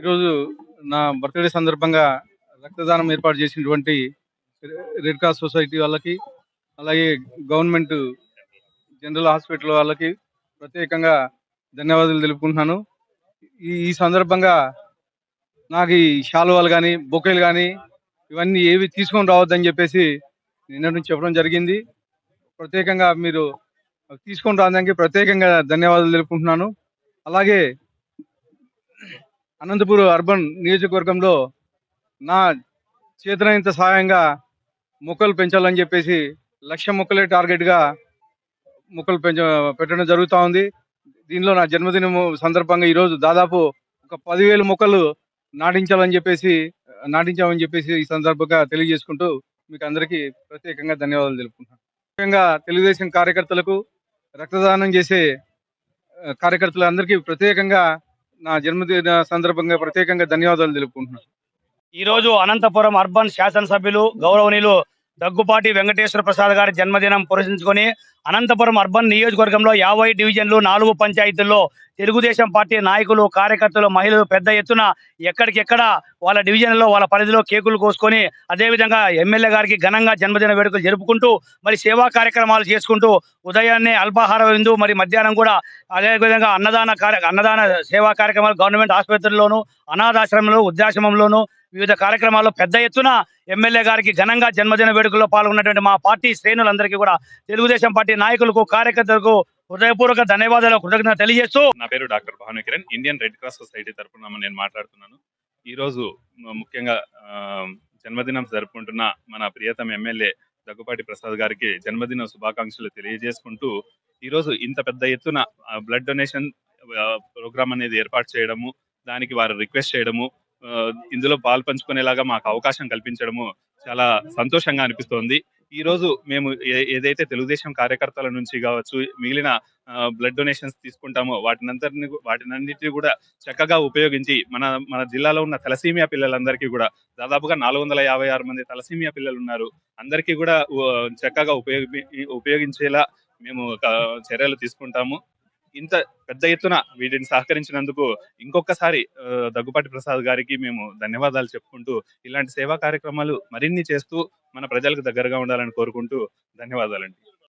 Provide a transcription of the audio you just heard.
ఈరోజు నా బర్త్డే సందర్భంగా రక్తదానం ఏర్పాటు చేసినటువంటి రెడ్ క్రాస్ సొసైటీ వాళ్ళకి అలాగే గవర్నమెంట్ జనరల్ హాస్పిటల్ వాళ్ళకి ప్రత్యేకంగా ధన్యవాదాలు తెలుపుకుంటున్నాను. ఈ సందర్భంగా నాకు ఈ శాలువాలు కానీ బొకేలు కానీ ఇవన్నీ ఏవి తీసుకొని రావద్దని చెప్పేసి నిన్న నుంచి చెప్పడం జరిగింది. ప్రత్యేకంగా మీరు తీసుకొని రావడానికి ప్రత్యేకంగా ధన్యవాదాలు తెలుపుకుంటున్నాను. అలాగే అనంతపురం అర్బన్ నియోజకవర్గంలో నా చేతనైనంత సహాయంగా మొక్కలు పెంచాలని చెప్పేసి లక్ష మొక్కలే టార్గెట్గా మొక్కలు పెంచ పెట్టడం జరుగుతూ ఉంది. దీనిలో నా జన్మదినం సందర్భంగా ఈరోజు దాదాపు ఒక పదివేల మొక్కలు నాటించాలని చెప్పేసి నాటించామని చెప్పేసి ఈ సందర్భంగా తెలియజేసుకుంటూ మీకు అందరికీ ప్రత్యేకంగా ధన్యవాదాలు తెలుపుకుంటున్నాను. ముఖ్యంగా తెలుగుదేశం కార్యకర్తలకు రక్తదానం చేసే కార్యకర్తలందరికీ ప్రత్యేకంగా నా జన్మదిన సందర్భంగా ప్రత్యేకంగా ధన్యవాదాలు తెలుపుకుంటున్నాను. ఈ రోజు అనంతపురం అర్బన్ శాసనసభ్యులు గౌరవనీయులు దగ్గుపాటి వెంకటేశ్వర ప్రసాద్ గారి జన్మదినం పురస్కరించుకొని అనంతపురం అర్బన్ నియోజకవర్గంలో యాభై డివిజన్లు నాలుగు పంచాయతీల్లో తెలుగుదేశం పార్టీ నాయకులు కార్యకర్తలు మహిళలు పెద్ద ఎత్తున ఎక్కడికెక్కడ వాళ్ళ డివిజన్లో వాళ్ళ పరిధిలో కేకులు కోసుకొని అదేవిధంగా ఎమ్మెల్యే గారికి ఘనంగా జన్మదిన వేడుకలు జరుపుకుంటూ మరి సేవా కార్యక్రమాలు చేసుకుంటూ ఉదయాన్నే అల్పాహార విందు మరి మధ్యాహ్నం కూడా అదేవిధంగా అన్నదాన కార్య అన్నదాన సేవా కార్యక్రమాలు గవర్నమెంట్ ఆసుపత్రుల్లోనూ అనాథాశ్రమంలో వృద్ధాశ్రమంలోనూ వివిధ కార్యక్రమాల్లో పెద్ద ఎత్తున ఎమ్మెల్యే గారికి ఘనంగా జన్మదిన వేడుకల్లో పాల్గొన్నటువంటి మా పార్టీ శ్రేణులందరికీ కూడా తెలుగుదేశం పార్టీ నాయకులకు కార్యకర్తలకు హృదయపూర్వక ధన్యవాదాలు కృతజ్ఞత తెలియజేస్తూ నా పేరు doctor Bhanu Kiran Indian Red Cross Society తరఫున నేను మాట్లాడుతున్నాను. ఈ రోజు ముఖ్యంగా జన్మదినం జరుపుకుంటున్న మన ప్రియతమ ఎమ్మెల్యే దగ్గుపాటి ప్రసాద్ గారికి జన్మదిన శుభాకాంక్షలు తెలియజేసుకుంటూ ఈ రోజు ఇంత పెద్ద ఎత్తున బ్లడ్ డొనేషన్ ప్రోగ్రామ్ అనేది ఏర్పాటు చేయడము దానికి వారు రిక్వెస్ట్ చేయడము ఇందులో పాలు పంచుకునేలాగా మాకు అవకాశం కల్పించడము చాలా సంతోషంగా అనిపిస్తోంది. ఈ రోజు మేము ఏ- ఏదైతే తెలుగుదేశం కార్యకర్తల నుంచి కావచ్చు మిగిలిన బ్లడ్ డొనేషన్స్ తీసుకుంటామో వాటినంతటిని వాటినన్నిటిని కూడా చక్కగా ఉపయోగించి మన మన జిల్లాలో ఉన్న తలసీమియా పిల్లలందరికీ కూడా దాదాపుగా నాలుగు వందల యాభై ఆరు మంది తలసీమియా పిల్లలు ఉన్నారు అందరికీ కూడా చక్కగా ఉపయోగి ఉపయోగించేలా మేము ఒక చర్యలు తీసుకుంటాము. ఇంత పెద్ద ఎత్తున వీటిని సహకరించినందుకు ఇంకొకసారి దగ్గుపాటి ప్రసాద్ గారికి మేము ధన్యవాదాలు చెప్పుకుంటూ ఇలాంటి సేవా కార్యక్రమాలు మరిన్ని చేస్తూ మన ప్రజలకు దగ్గరగా ఉండాలని కోరుకుంటూ ధన్యవాదాలండి.